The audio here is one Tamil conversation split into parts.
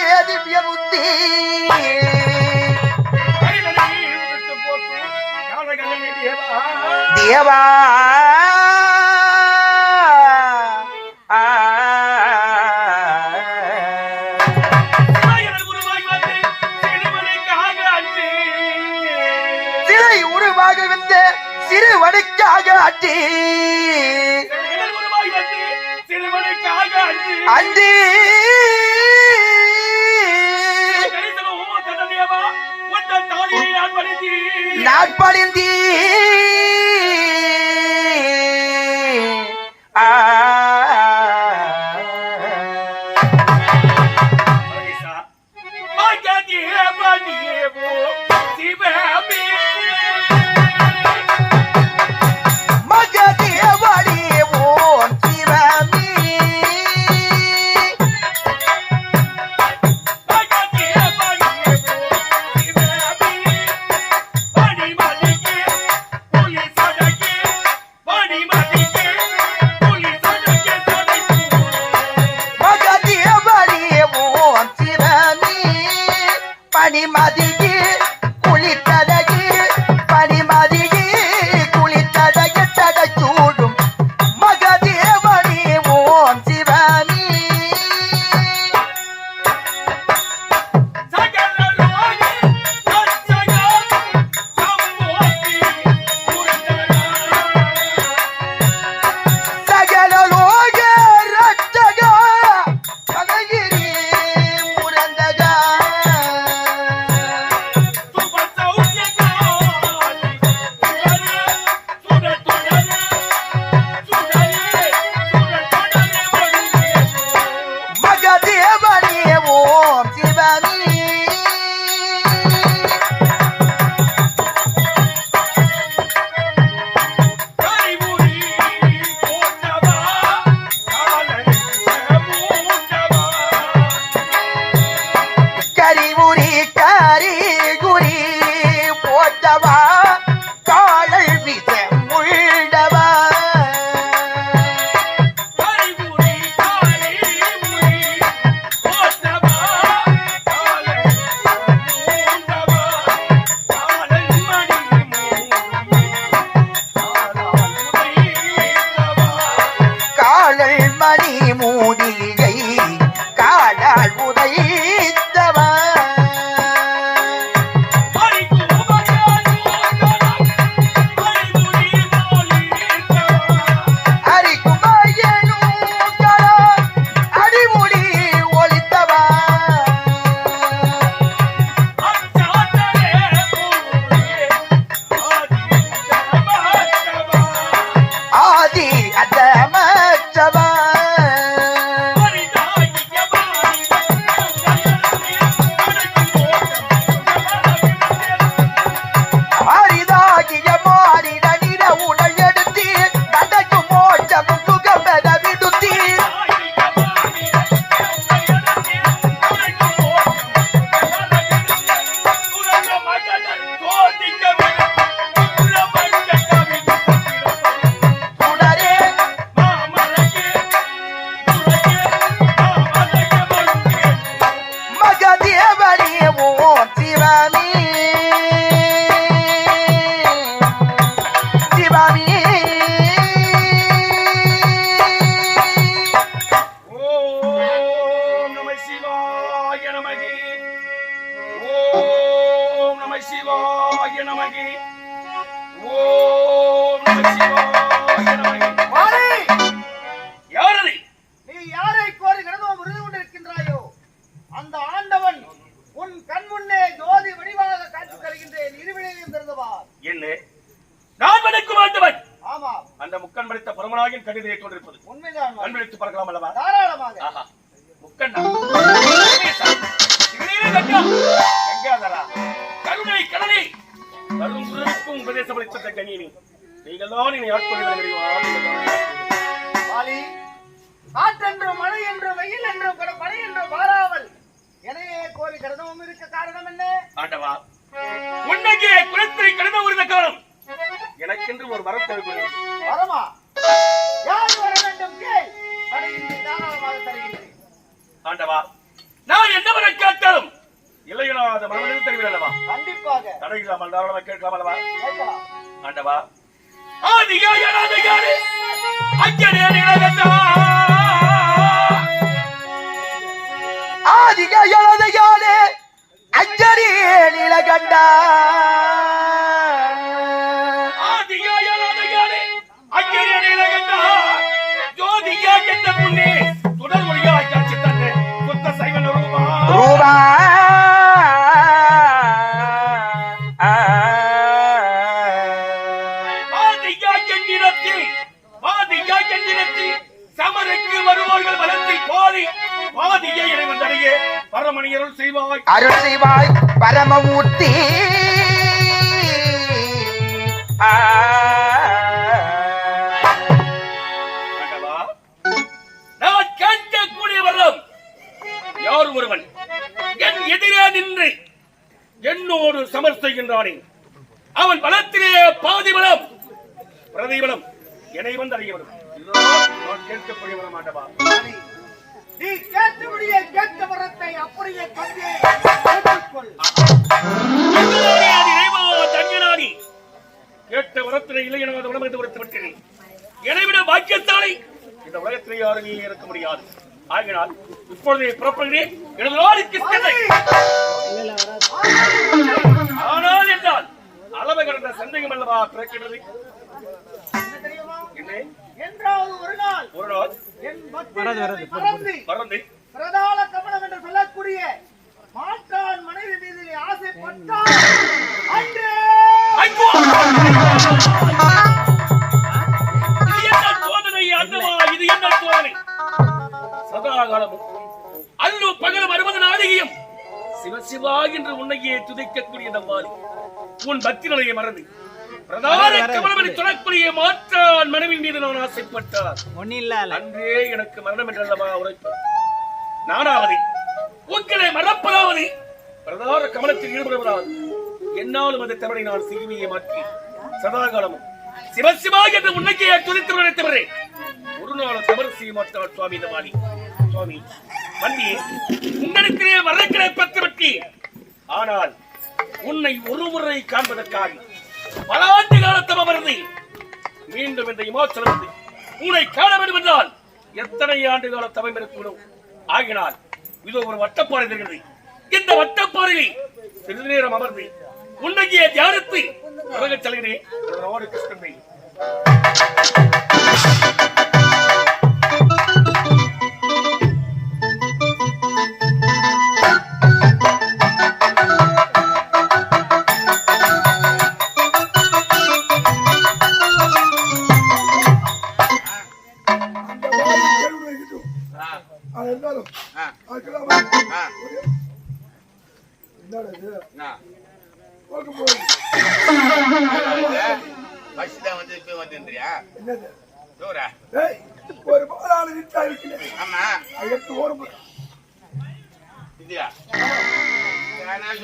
ஏ திவ்ய புத்தி தேவா சிறுவனுக்காக அட்டி அன்றி நாட்படிந்தி ஆ. மதிக்கு குளித்ததை கண்ணில் கண்ணீரை கொண்டிருப்பது உண்மைதான் அன்பளித்து பார்க்கலாம் அல்லவா? தாராளமாக. முக்கண்ணா. கங்காதரா. கருணை கடனை கருங்குருக்கும் உபதேசம் அளித்த கண்ணியனி நீங்கள் ஆண்டவா நான் என்ன பண்ண கேட்டாலும் இளையனாத மனதில் தெரிவிக்கலவா கண்டிப்பாக. தடையில்லாமல் தாராளமாக கேட்கலாம் அல்லவா? ஆண்டவா ஆதிகாரி அஞ்சனே நிலவென்றா ஆதிகாரி அஞ்சரி நிலகண்டா என்கிறத்தில் ஆதியா என்கிறத்தில் சமருக்கு வருவோர்கள் வளர்த்தி பாதி பாதியை இறைவந்தடைய பரமணியருள் செய்வாய். அருள் செய்வாய் பரமமூர்த்தி. நான் கேட்கக்கூடிய வரம் யார் ஒருவன்? என் எதிரே நின்று என்னோடு சமர் செய்கின்றானே. அவன் பலத்திலே பாதி பலம் பிரதி பலம் என்னை வந்து அறிய வரும் இதுதான் நான் கேட்கக்கூடிய ஆண்டவா. நீ கேட்டபடியே கேட்ட வரத்தை அப்படியே தந்தே கேட்ட வரத்திலே இல்லை என உலகம் என்று உரைத்து விட்டேன். என்னை விட பாக்கியத்தாலை இந்த உலகத்திலே யாருமே இருக்க முடியாது. ஆகினால் இப்பொழுதே புறப்படுகிறேன். எனது நாளுக்கு ஆனால் என்றால் அளவு கடந்த சந்தேகம் அல்லவா பிறக்கிறது என்றாவது ஒரு நாள் ஒரு நாள் என் பக்தர்களை மறந்து மறந்து பிரதான கமலம் என்று சொல்லக்கூடிய மாற்றான் மனைவி மீது ஆசைப்பட்டால் அன்றே ஐயோ! இது என்ன சோதனை அண்ணவா இது என்ன சோதனை? சதா காலமும் அல்லு நாளிகையும் சிவசிவா என்று உன்னையே துதைக்கக்கூடிய நம்பாலி உன் பக்தி நிலையை மறந்து. பிரதான கமலமணி துணக்கூடிய மாற்றான் மனைவின் மீது நான் ஆசைப்பட்டார் ஒன்னும் இல்ல. அன்றே எனக்கு மரணம் என்றல்லவா உரைப்பு நானாவது உங்களை மறப்பதாவது. பிரதான கமலத்தில் ஈடுபடுவதாவது என்னாலும் அந்த தவறை நான் சிறுமியை மாற்றி சதாகாலமும் சிவசிவா என்று உன்னைக்கே துதித்து நினைத்தவரே ஒரு நாள் தவறு செய்ய மாட்டார் சுவாமி இந்த மாலி சுவாமி பெற்று விட்டேன் ஆனால் உன்னை ஒரு முறை காண்பதற்காக பல ஆண்டு காலத்தம் அமர்ந்து மீண்டும் இந்த இமாச்சலம் உன்னை காண வேண்டும் என்றால் எத்தனை ஆண்டு கால தவம் இருக்கக்கூடும் ஆகினால் இது ஒரு வட்டப்பாறை தெரிகிறது. இந்த வட்டப்பாறையில் சிறிது நேரம் அமர்ந்து உன்னையே தியானித்து உலகச் செல்கிறேன் உன்னோடு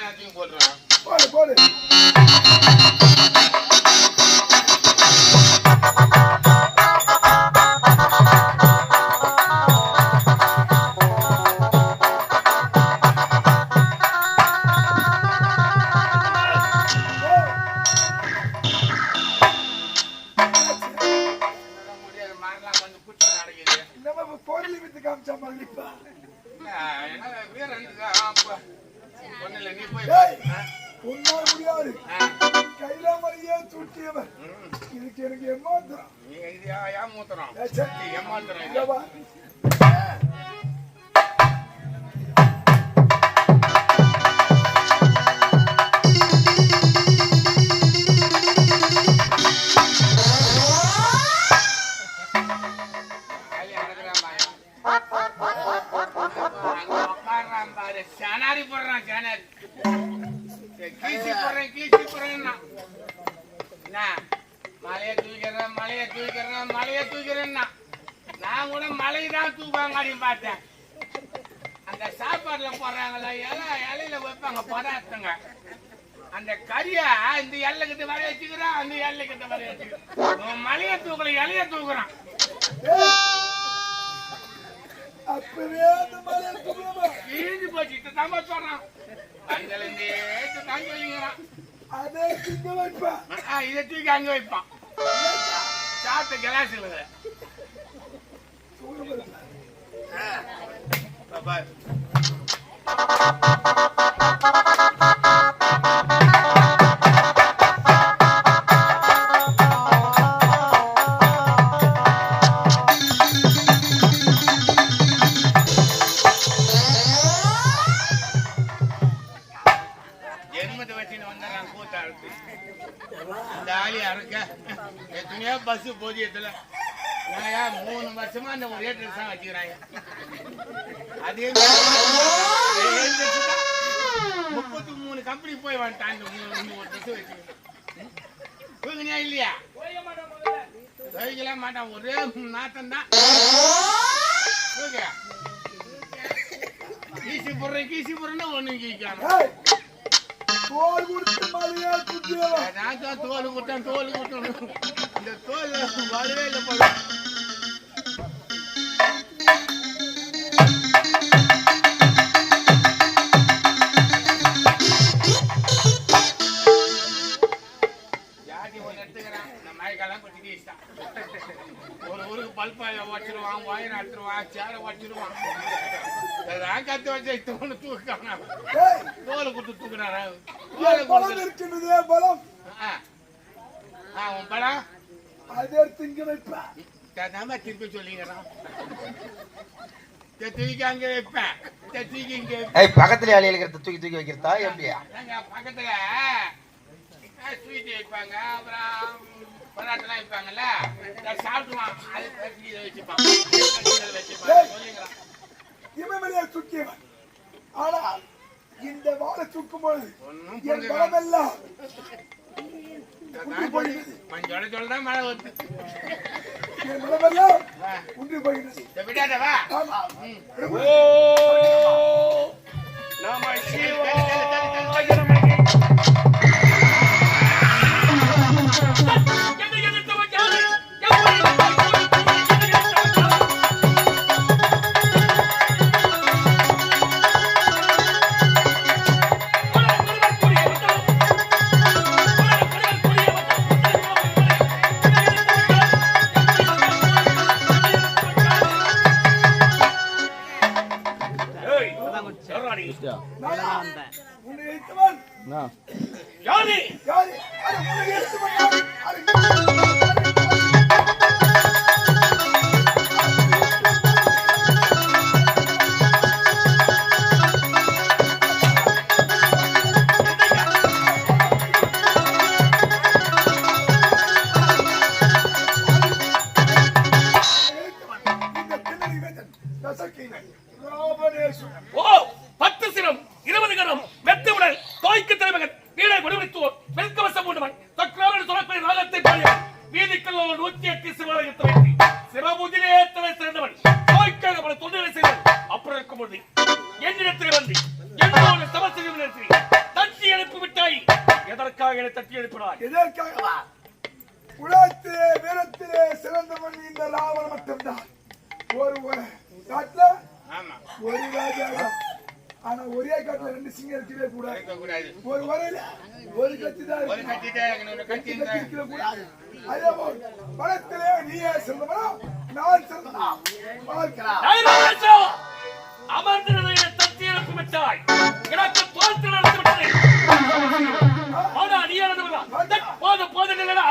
நான் போடுறேன் போடு, போடு. இதை தான் சொல்றான் அதுல இருந்து தான் சொல்லிக்கிறான் அதே திங்க வைப்பேன் இதை தூக்கி அங்க வைப்பான். சாப்பிட்ட கிளாஸ்ல பாரு ஜென்மத்தை அதே. முப்பத்தி மூணு கம்பெனி போய் வந்துட்டான் தூங்கினியா இல்லையா? துவைக்கலாம் மாட்டான். ஒரே நாட்டம் தான் கீசி போடுறேன் கீசி போடுறேன்னா கீக்காம. ஏய், தோல் கொடுத்து மலையா சுத்தியவன் நான் தோல் குட்டேன் இந்த தோல் வரவே இல்லை வச்சிருவான் கத்து வச்சு தூக்கான தோலை கொடுத்து தூக்குனாரா தோலை கொடுத்து இருக்கின்றதே பலம் உன் படம் அதே திங்க வைப்பேன் திருப்பி சொல்லிக்கிறான் பக்கத்துல ஆளி இருக்கிறத தூக்கி தூக்கி வைக்கிறதா எப்படியா? பக்கத்துல. ஸ்வீட் வைப்பாங்க அப்புறம் பரோட்டெல்லாம் வைப்பாங்கல்ல? சாப்பிடுவான் அது வச்சுப்பான் கட்டில வச்சுப்பான் சுற்றியவன். ஆனால் இந்த வாழை சுக்கும் பொழுது ஒன்றும் என் பலம் எல்லாம் மஞ்சோட சொல்லதான் மழை வருது. என் பலமெல்லாம் உண்டு போகிறது இதை விடாதவா ஆமா. ஓ! நம சிவாய காட்டுல? ஆமா. ஒரு ராஜா ஆனா ஒரே காட்டுல ரெண்டு சிங்கம் இருக்கவே கூடாது. ஒரு வரையில ஒரு கத்தி தான் இருக்கவே கூடாது. அதே போல் நீயே சிறந்தவனா நான் சிறந்தனா அமர்ந்திருந்த என்னை தட்டி எழுப்பி விட்டாய். எனக்கு தோற்று நடத்தி விட்டது. ஆனா நீ என்ன போதும் போதும் இல்லடா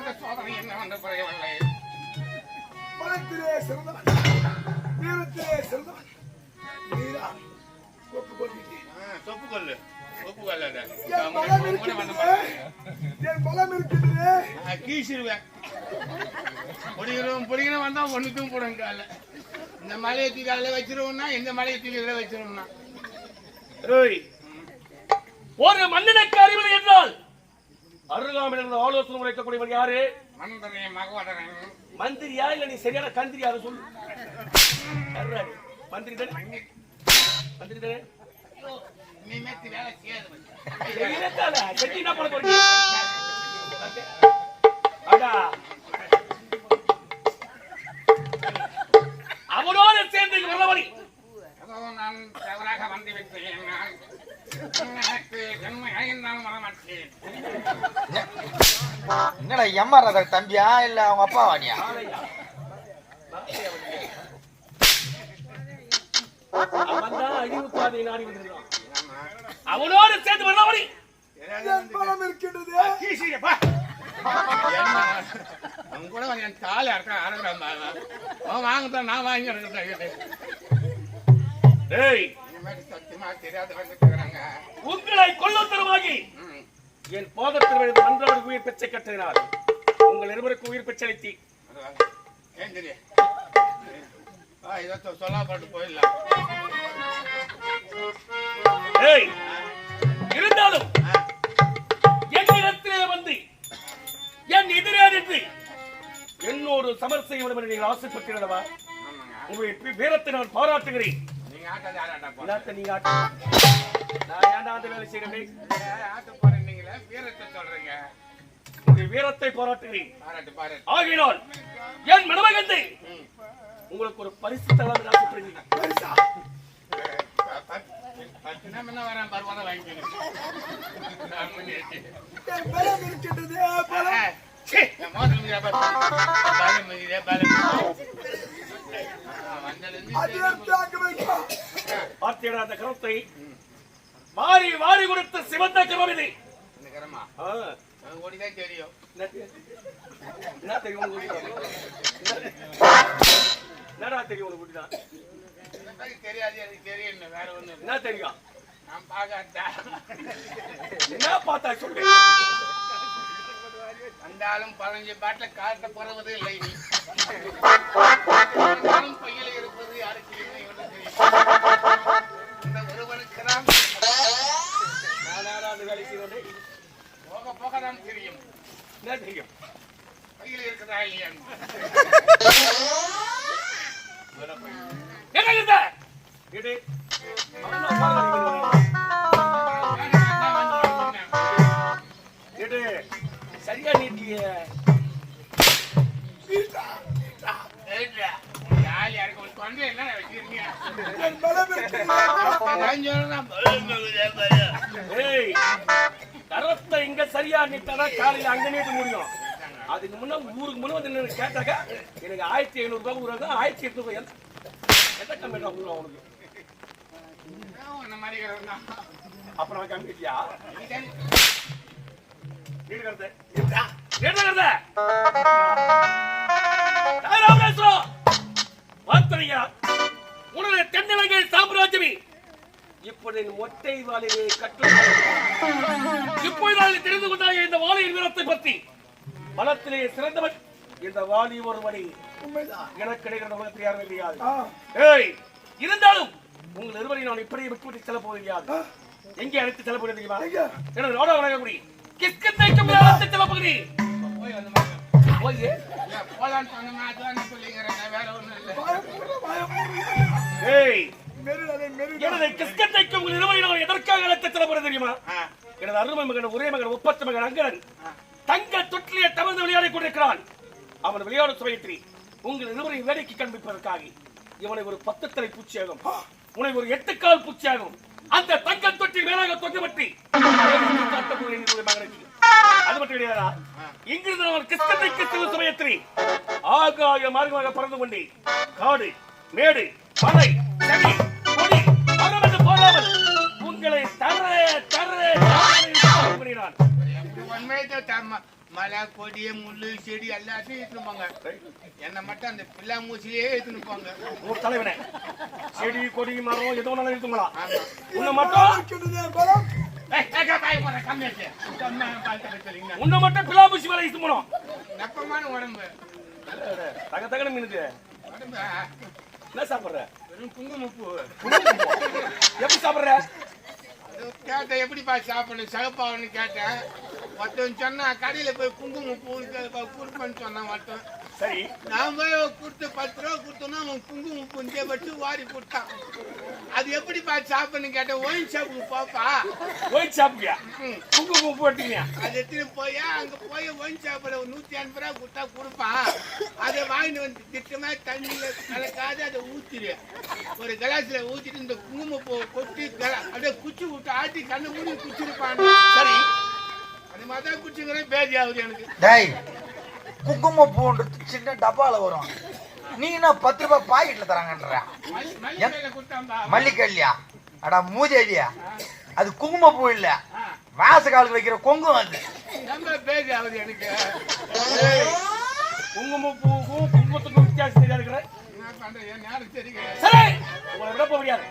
வந்த சோதனை என்னவென்று புரியவில்லை. பலத்திலே சிறந்தவன் வீரத்திலே சிறந்தவன் நீதான் ஒப்புக்கொள்கிறேன் ஆ, சொப்பு கொல்லு சொப்பு கொல்லாத என் பலம் இருக்கின்றது. என் பலம் இருக்கின்றது. கீசிடுவேன். வந்தா ஒண்ணுக்கும் இந்த மலையை வச்சிருவோம்னா இந்த மலையை இதில் வச்சிருவோம்னா. ஏய்! ஒரு மன்னனுக்கு அறிவில்லை என்றால் அருகாமையில் இருந்து ஆலோசனை உரைக்கக்கூடியவர் யாரு? மன்னதரையும் மகவாதரையும் மந்திரியா இல்ல நீ சரியான கந்திரியா அதை சொல்லு. நீ? மந்திரி தானே? மந்திரி தானே? இனிமேத்து வேலை செய்யாது. என்ன பண்ண போறீங்க? என்னடா எம்மாறத தம்பியா? இல்ல அவங்க அப்பாவானியா? அவன் தான் அழிவு பாதையை நாடி வந்திருக்கான் அவனோடு சேர்ந்து பலம் இருக்கின்றது. அவங்க கூட வந்து என் அறக்க அறக்கிறான் அவன் வாங்கத்தான் நான் வாங்கி ஏய் சத்தியமா தெரியாத வந்துக்கிறாங்க உங்களை கொல்லத்தரமாகி என் பாதத்தில் விழுந்து அன்றாடு உயிர் பெற்றை கட்டினார் உங்கள் இருவருக்கு உயிர் போயிடலாம் ஏய் இருந்தாலும் என் இடத்திலே வந்து என் எதிரே நின்று என்னோடு சமர் செய்ய வேண்டும் என்று நீங்கள் ஆசைப்பட்டிருந்தவா ஆமாங்க உங்களுடைய வீரத்தை நான் பாராட்டுகிறேன்? நீங்க ஆட்டாது நீங்க ஆட்டு நான் ஏன்டா அந்த வேலை செய்கிறேன் வீரத்தை சொல்றீங்க வீரத்தை பாராட்டுகிறேன் பாராட்டு பாராட்டு. ஆகினால் என். உங்களுக்கு ஒரு பரிசு பரிசா? வாங்கிக்கணும் நான் பண்ணியாச்சு. என் பலம் இருக்கின்றது பலம். ஆ, சீ, என் மோதிரம் மிதிக்கிறா பாரு. பாலம் மிதிக்கிறா, பாலம் மிதிக்கிறா. ஆ, வந்ததுலேருந்து அதே தாக்க வைக்கும் பார்த்தீங்களா அந்த கருத்தை. வாரி வாரி கொடுத்த சிவந்த இந்த கரமா? ஓடிதான் தெரியும். என்ன தெரியும்? என்னடா தெரியும் உனக்கு தெரியாது எனக்கு தெரியும் வேற ஒண்ணு என்ன தெரியும் நான் பார்க்காட்டா என்ன பார்த்தா சொல்லு? வந்தாலும் பதினஞ்சு பாட்டில் காட்ட போறது இல்லை நீ பையில இருப்பது யாருக்கு தெரியும். இந்த ஒருவனுக்கு தான் பையில இருக்குதா இல்லையா இது? சரியா நீட்டிய. என்ன கரத்தை இங்க சரியா நீட்டாதான் காலையில அங்க நீட்ட முடியும். அதுக்கு முன்ன ஊருக்கு முன்ன வந்து கேட்டாக்க எனக்கு ஆயிரத்தி ஐநூறு ரூபாய் ஒரு ஆயிரத்தி எட்நூறு ரூபாய் எந்த- கம்பெனி உனக்கு நான் உன்னை மாதிரி இருக்கிறவன் தான். அப்ப நான் காமிக்கிட்டியா நீ தானே வீடு கருத்து என்ன கருத்து ராமேஸ்வரம் வார்த்தனையா உனது தென்னிலங்கை சாம்ராஜ்யமே. இப்படி மொட்டை வாளிலே கட்டு இப்போது தெரிந்து கொண்டாய இந்த வாளியின் வீரத்தை பற்றி. பலத்திலே சிறந்தவன் இந்த வாலி ஒருவனை உண்மைதான் எனக்கு கிடைக்கிற உலகத்தில் யாரும் ஆ, ஏய் இருந்தாலும் உங்கள் இருவரை நான் இப்படியே விட்டுவிட்டு செல்ல போகிறது எங்கே அழைத்து செல்ல போகிறது தெரியுமா? எங்க? எனது நாடக வழங்கப்படி கிஸ்கத்தைக்கும் அழைத்து செல்ல போகிறேன். போய் போலான்னு. நான் வேற ஒண்ணும் இல்ல. ஏய். எனது கிஸ்கத்தைக்கும் உங்கள் நான் எதற்காக அழைத்து தெரியுமா? எனது அருமை மகன் ஒரே மகன் ஒப்பத்த மகன் அங்கரன் தங்க தொட்டிலே தமர்ந்து விளையாடிக் கொண்டிருக்கிறான். அவன் விளையாடும் சுவையற்றி உங்கள் இருவரை வேடிக்கை காண்பிப்பதற்காக இவனை ஒரு பத்து தலை பூச்சியாகும். உன்னை ஒரு எட்டு கால் பூச்சியாகும். அந்த தங்க தொட்டி மேலாக தொங்கப்பட்டி அது மட்டும் கிடையாதா? இங்கிருந்து அவன் கிறிஸ்தனுக்கு சிறு சுமையத்திரி ஆகாய மார்க்கமாக பறந்து கொண்டே காடு மேடு மலை செடி போராமல் உங்களை தர தர தாம்மா. மலை கொடி முள்ளு செடி எல்லாத்தையும் எடுத்துன்னு போங்க. என்னை மட்டும் அந்த பிள்ளை மூச்சிலேயே எடுத்துன்னு போங்க. உன் தலைவனே. செடி கொடி மரம் எதோ நல்லா இருக்குங்களா ஆமா. உன்னை மட்டும். உன்னை மட்டும் பிலாபுசி மேல இட்டு போனோம். நெப்பமான உடம்பு. தக தகன மீனுக்கு. உடம்பு என்ன சாப்பிடுற? குங்குமப்பூ. எப்படி சாப்பிடுற கேட்டேன் எப்படிப்பா சாப்பிடணும் சிகப்பாகனு கேட்டேன் ஒருத்தன் சொன்னா கடையில போய் குங்குமப்பூ கொடுப்பேன்னு சொன்னான் ஒருத்தன் சரி. நான் போய் கொடுத்து பத்து ரூபா கொடுத்தோன்னா அவன் குங்குமப்பூ இங்கே வச்சு வாரி கொடுத்தான் அது எப்படிப்பா சாப்பிடணும் கேட்டேன் ஒயின் ஷாப்புக்கு போப்பா. ஒயிட் சாப்பிட்டியா ம். குங்குமம் போட்டீங்க. அது எடுத்துட்டு போய் அங்க போய் ஒயின் ஷாப்பில் ஒரு நூத்தி எண்பது ரூபா கொடுத்தா கொடுப்பான். அதை வாங்கிட்டு வந்து திட்டமா தண்ணியில கலக்காது அதை ஊத்திடு ஒரு கிளாஸ்ல ஊத்திட்டு இந்த குங்குமப்பூ கொட்டி கல- அப்படியே குச்சி விட்டு ஆட்டி கண்ணு மூடி குச்சிருப்பான். சரி. அந்த மாதிரி தான் குச்சிக்கிறேன் பேதி ஆகுது எனக்கு. டேய் குங்குமப்பூன்றது சின்ன டப்பால வரும். நீ என்ன பத்து ரூபாய் பாக்கெட்ல தராங்கன்ற. மல்லி மல்லிக்கல்லியா அடா மூதேவியா? அது குங்குமப்பூ இல்ல. வாச காலுக்கு வைக்கிற கொங்கும் அது. ரொம்ப எனக்கு. குங்குமம் பூவும் குங்குமத்துக்கும் வித்தியாசம் தெரியாது சரி உங்களை விட போக முடியாது.